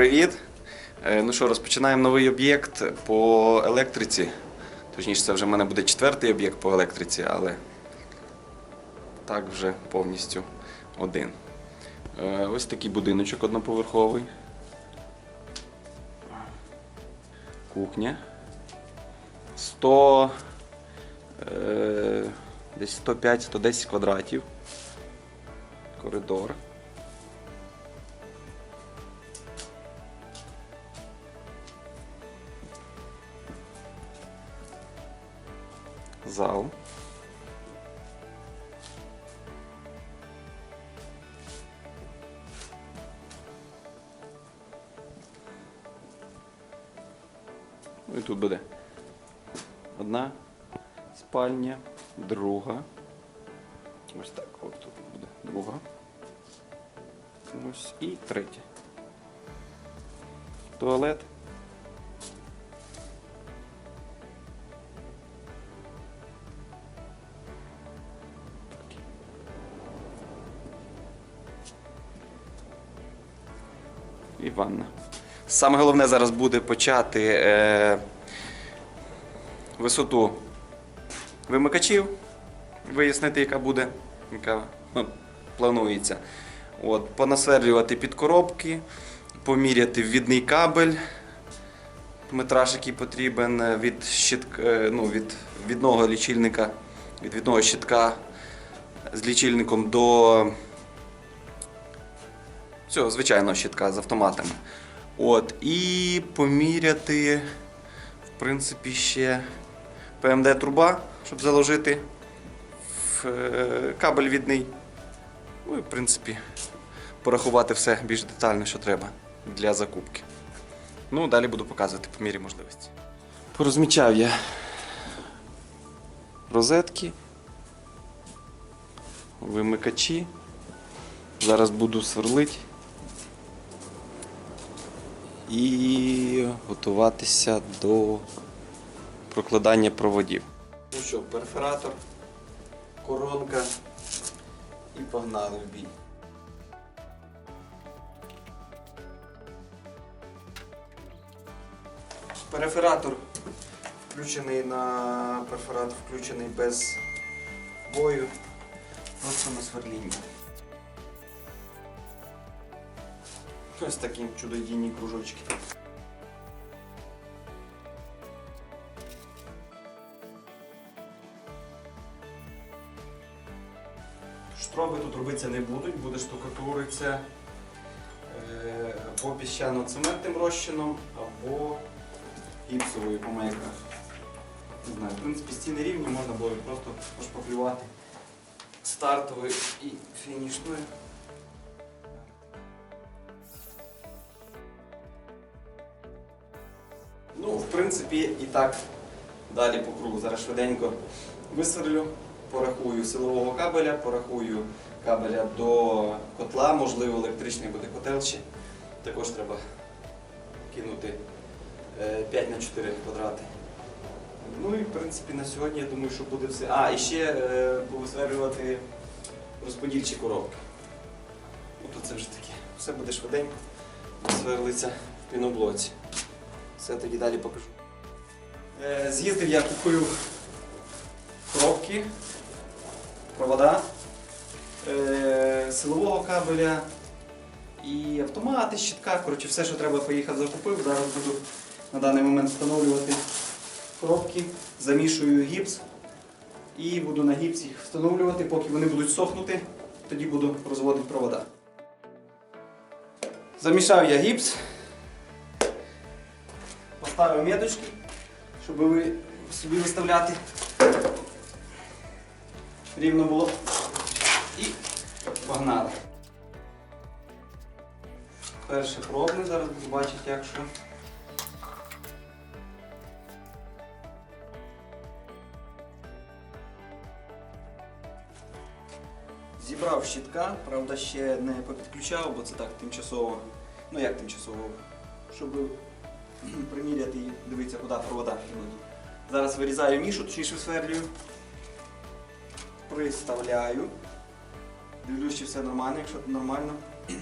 привіт! Е, Ну що, розпочинаємо новий об'єкт по електриці. Точніше, це вже в мене буде четвертий об'єкт по електриці, але так вже повністю один. Е, Ось такий будиночок одноповерховий. Кухня. 100, е, десь 105-110 квадратів. Коридор. Зал. Ну і тут буде одна спальня, друга. Ось так, от тут буде друга. Ось і третя. Туалет. Ванна. Саме головне зараз буде почати е, висоту вимикачів, вияснити, яка буде, яка ну, планується. От, понасверлювати під коробки, поміряти ввідний кабель, метраж, який потрібен е, від, щитка, е, ну, від відного лічильника, від відного щитка з лічильником до цього звичайного щитка з автоматами. От, і поміряти, в принципі, ще ПМД-труба, щоб заложити в е, кабель відний. Ну і, в принципі, порахувати все більш детально, що треба для закупки. Ну, далі буду показувати по мірі можливості. Порозмічав я розетки, вимикачі. Зараз буду сверлити і готуватися до прокладання проводів. Ну що, перфоратор, коронка і погнали в бій. Перфоратор включений на перфоратор включений без бою, просто на сверління. Ось такі чудодійні кружочки. Штроби тут робитися не будуть, буде штукатуриться е, або піщано-цементним розчином, або гіпсовою помейкою. Не знаю, в принципі, стіни рівні, можна було просто пошпаклювати стартовою і фінішною. Ну, в принципі, і так далі по кругу. Зараз швиденько висверлю, порахую силового кабеля, порахую кабеля до котла, можливо, електричний буде котел ще. Також треба кинути е, 5 на 4 квадрати. Ну і в принципі на сьогодні я думаю, що буде все. А, і ще е, повисверлювати розподільчі коробки. Ну, це вже таке. Все буде швиденько, сверлиться в піноблоці. Все тоді далі покажу. Е, З'їздив я купив коробки, провода, е, силового кабеля і автомати, щитка. Коротше, все, що треба, поїхав, закупив. Зараз буду на даний момент встановлювати коробки, замішую гіпс і буду на гіпс їх встановлювати, поки вони будуть сохнути, тоді буду розводити провода. Замішав я гіпс. Поставив меточки, щоб ви собі виставляти. Рівно було. І погнали. Перше пробне, зараз буду бачити, як що. Зібрав щитка, правда, ще не попідключав, бо це так тимчасово. Ну як тимчасово, щоб приміряти і дивитися, куди провода кинуть. Зараз вирізаю нішу, точніше сверлюю. Приставляю. Дивлюсь, чи все нормально, якщо нормально.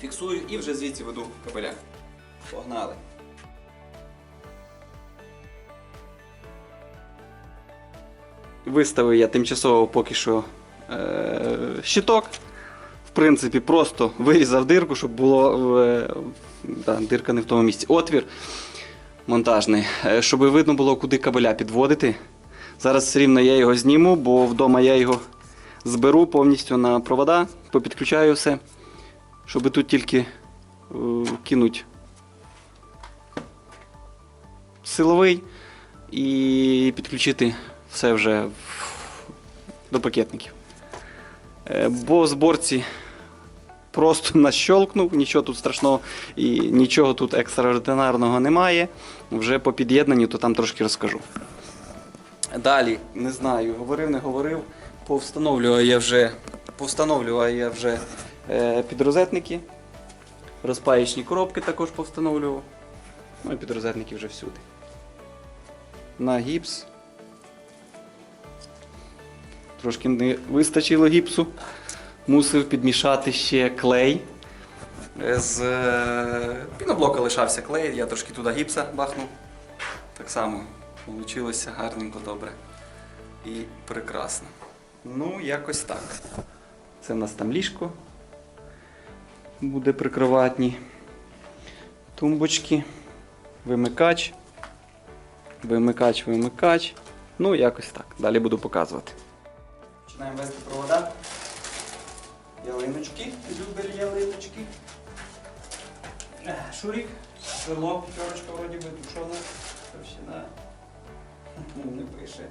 Фіксую і вже звідси веду кабеля. Погнали. Виставив я тимчасово поки що е- щиток. В принципі, просто вирізав дирку, щоб було е, да, дирка не в тому місці. Отвір монтажний, е, щоб видно було, куди кабеля підводити. Зараз все рівно я його зніму, бо вдома я його зберу повністю на провода, попідключаю все, щоб тут тільки е, кинуть силовий і підключити все вже до пакетників. Бо зборці просто нащолкнув, нічого тут страшного і нічого тут екстраординарного немає. Вже по під'єднанню, то там трошки розкажу. Далі, не знаю, говорив, не говорив. Повстановлював я вже, повстановлював я вже е, підрозетники. Розпаєчні коробки також повстановлював. Ну і підрозетники вже всюди. На гіпс. Трошки не вистачило гіпсу. Мусив підмішати ще клей. Е, З е, піноблока лишався клей, я трошки туди гіпса бахнув. Так само вийшло гарненько добре. І прекрасно. Ну, якось так. Це в нас там ліжко. Буде прикроватні. Тумбочки, вимикач. Вимикач, вимикач. Ну, якось так. Далі буду показувати. Починаємо вести провода. Ялиночки, любель ялиночки. Е, Шурик, сверло, п'ятерочка вроді би тушона. Товщина. Ну, Не пише.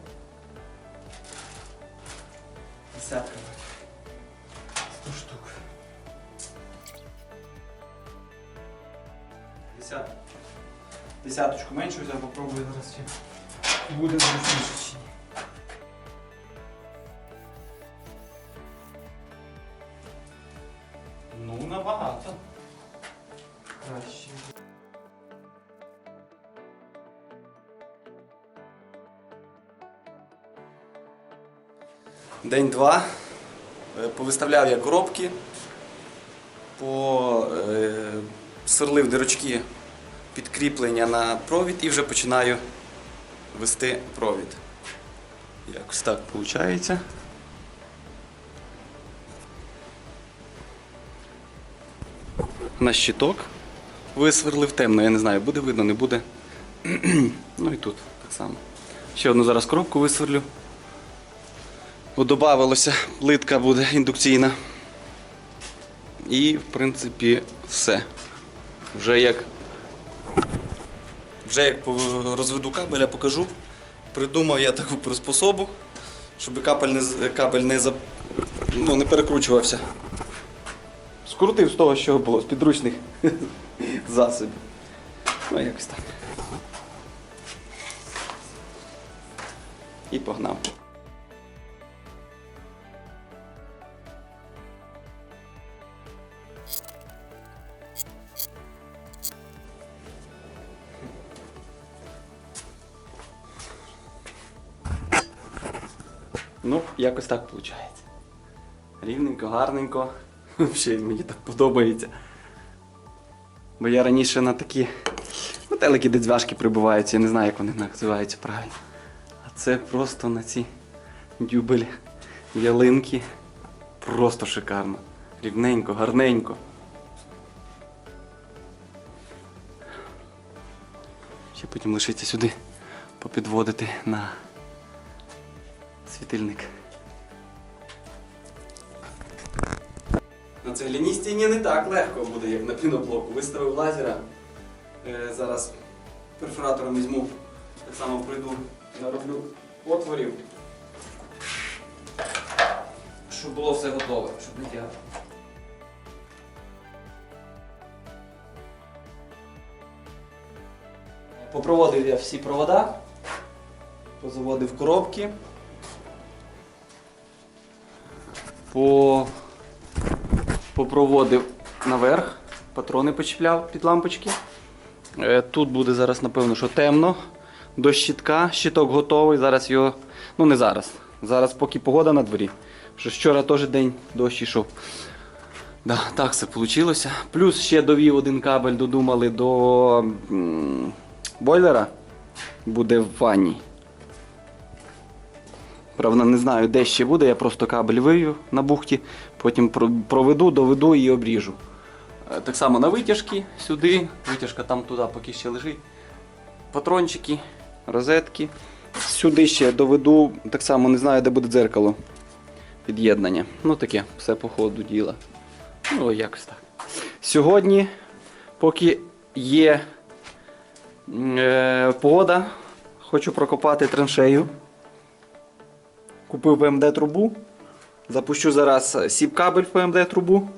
Десятка. Сто штук. Десятка. Десяточку меншу взяв, попробую зараз ще. Буде зручніше День два. Е, Повиставляв я коробки, посверлив дирочки підкріплення на провід і вже починаю вести провід. Якось так виходить. на щиток. Висверлив темно, я не знаю, буде видно, не буде. ну і тут так само. Ще одну зараз коробку висверлю. Добавилося, плитка буде індукційна. І, в принципі, все. Вже як вже як розведу кабеля, покажу. Придумав я таку приспособу, щоб кабель не, кабель не, за- ну, не перекручувався. Скрутив з того, що було, з підручних засобів. Ну, якось так. І погнав. Якось так виходить. Рівненько, гарненько. Взагалі мені так подобається. Бо я раніше на такі метелики, де дзвяшки прибуваються, я не знаю, як вони називаються правильно. А це просто на ці дюбель ялинки. Просто шикарно. Рівненько, гарненько. Ще потім лишиться сюди попідводити на світильник. Цегляній стіні не так легко буде, як на піноблоку. Виставив лазера. Е, зараз перфоратором візьму, так само прийду, нароблю отворів. Щоб було все готове, щоб не тягати. Попроводив я всі провода, позаводив коробки. По... Попроводив наверх, патрони почіпляв під лампочки. Е, Тут буде зараз, напевно, що темно. До щитка. Щиток готовий. Зараз його. Ну не зараз. Зараз, поки погода на дворі. Що вчора теж день дощ йшов. Да, так все вийшло. Плюс ще довів один кабель, додумали до бойлера. Буде в ванні. Правда, не знаю, де ще буде, я просто кабель вивів на бухті, потім проведу, доведу і обріжу. Е, Так само на витяжки сюди, витяжка там туди поки ще лежить. Патрончики, розетки. Сюди ще доведу, так само не знаю, де буде дзеркало під'єднання. Ну таке, все по ходу діла. Ну, якось так. Сьогодні, поки є е, погода, хочу прокопати траншею. Купив ПМД трубу. Запущу зараз сіп-кабель в ПМД трубу.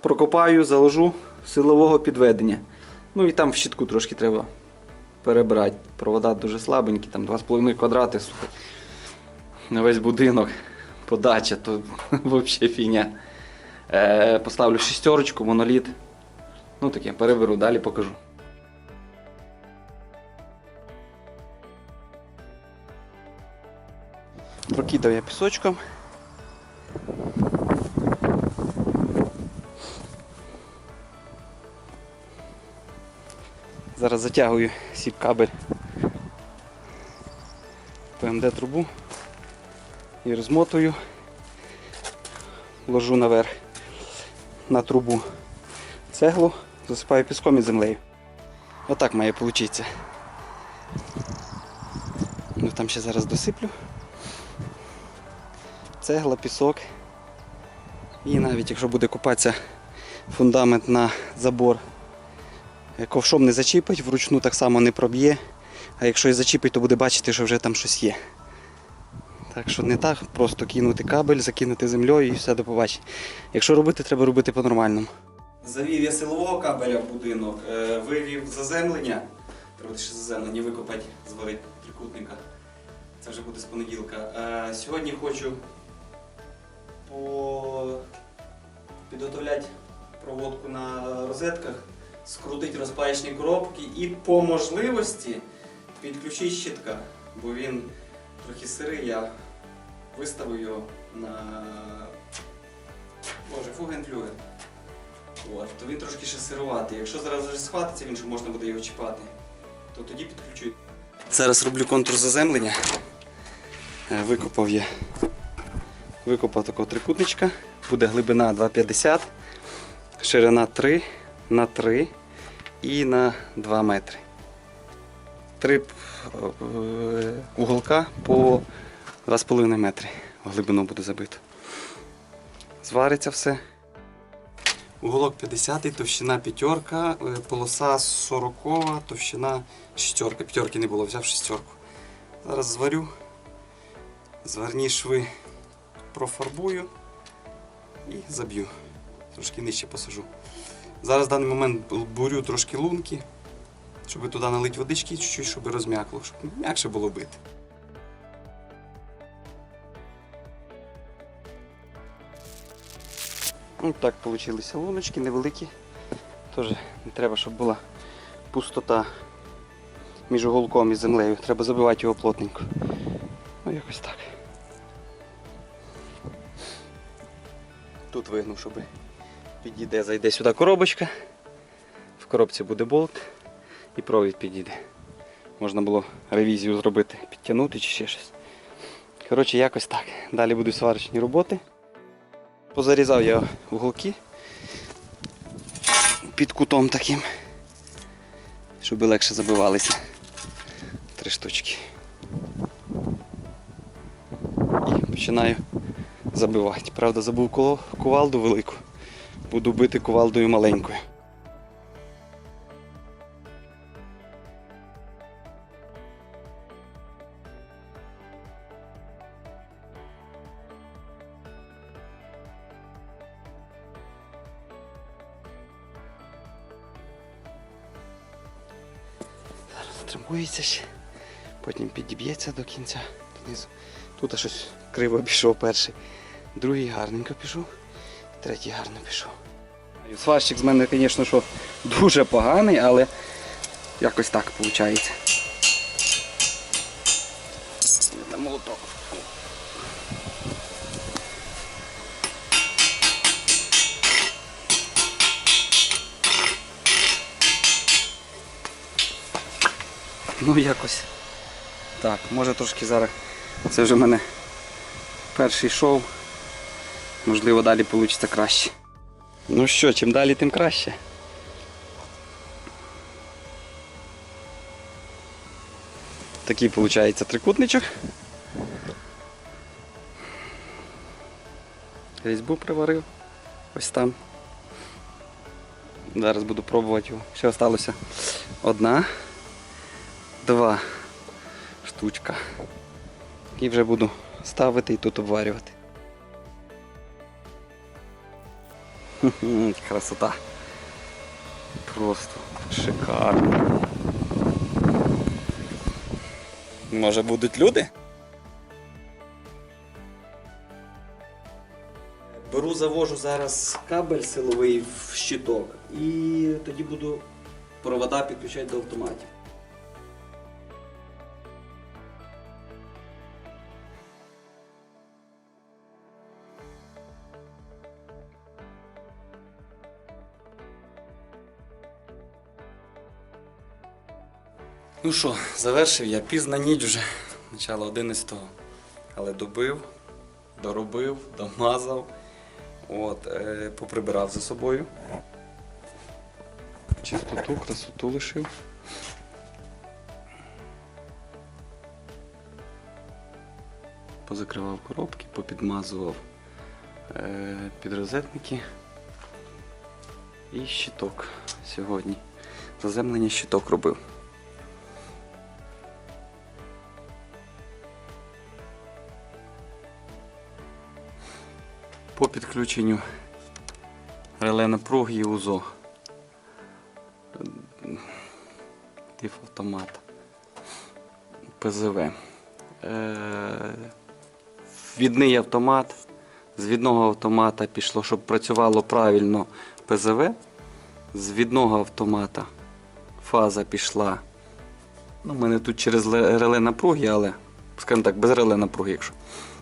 Прокопаю, заложу силового підведення. Ну і там в щитку трошки треба перебрати. Провода дуже слабенькі, там 2,5 квадрати, слухай. На весь будинок. Подача, то взагалі фігня. Е, поставлю шістерочку, моноліт. Ну таке, переберу, далі покажу. Прокидав я пісочком. Зараз затягую сіп-кабель ПМД трубу і розмотую, ложу наверх на трубу цеглу, засипаю піском і землею. Отак має вийти. Ну там ще зараз досиплю. Цегла, пісок. І навіть якщо буде купатися фундамент на забор, е, ковшом не зачіпить, вручну так само не проб'є. А якщо і зачіпить, то буде бачити, що вже там щось є. Так що не так, просто кинути кабель, закинути землею і все до побачення. Якщо робити, треба робити по-нормальному. Завів я силового кабеля в будинок, е, вивів заземлення. Треба ще заземлення викопати, зварити трикутника. Це вже буде з понеділка. Е, Сьогодні хочу по... підготовляти проводку на розетках, скрутити розпаячні коробки і по можливості підключити щитка, бо він трохи сирий, я виставив його на Боже, фугенфлюген. От, то він трошки ще сируватий. Якщо зараз схватиться, він ще можна буде його чіпати, то тоді підключу. Зараз роблю контур заземлення. Е, Викопав я. Викопав такого трикутничка. Буде глибина 2,50, ширина 3 на 3 і на 2 метри. Три е, уголка по 2,5 метри глибину буде забито. Звариться все. Уголок 50, товщина п'ятерка, е, полоса 40, товщина шістерка. П'ятерки не було, взяв шістерку. Зараз зварю, зварні шви профарбую і заб'ю. Трошки нижче посажу. Зараз в даний момент бурю трошки лунки, щоб туди налити водички чуть-чуть, щоб розм'якло, щоб м'якше було бити. Ну, так вийшли луночки невеликі. Теж не треба, щоб була пустота між уголком і землею. Треба забивати його плотненько. Ну, якось так. Тут вигнув, щоб підійде, зайде сюди коробочка. В коробці буде болт і провід підійде. Можна було ревізію зробити, підтягнути чи ще щось. Коротше, якось так. Далі будуть сварочні роботи. Позарізав я уголки під кутом таким, щоб легше забивалися. Три штучки. І починаю забивати. Правда, забув кувалду велику. Буду бити кувалдою маленькою. Зараз затримується ще, потім підіб'ється до кінця донизу. Тут щось криво пішов перший другий гарненько пішов, третій гарно пішов. Сващик з мене, звісно, що дуже поганий, але якось так виходить. Молоток. Ну якось так, може трошки зараз це вже в мене перший шоу. Можливо, далі вийде краще. Ну що, чим далі, тим краще. Такий виходить трикутничок. Різьбу приварив. Ось там. Зараз буду пробувати його. Ще залишилося одна, два штучка. І вже буду ставити і тут обварювати. Красота. Просто шикарно. Може будуть люди? Беру, завожу зараз кабель силовий в щиток і тоді буду провода підключати до автоматів. Ну що, завершив я пізна ніч вже, начало 11-го. Але добив, доробив, домазав. От, е, поприбирав за собою. Чистоту, красоту лишив. Позакривав коробки, попідмазував е, підрозетники і щиток сьогодні. Заземлення щиток робив. По підключенню реле напруги і УЗО. Тиф автомат. ПЗВ. Е, Відний автомат. З відного автомата пішло, щоб працювало правильно ПЗВ. З відного автомата фаза пішла. Ну, у мене тут через реле напруги, але, скажімо так, без реле напруги, якщо.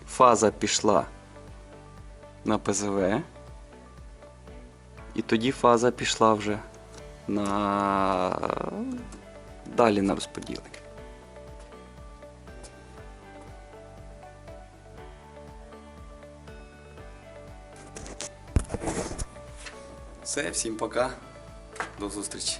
Фаза пішла на ПЗВ. І тоді фаза пішла вже на далі на розподілення. Все, всім пока. До зустрічі.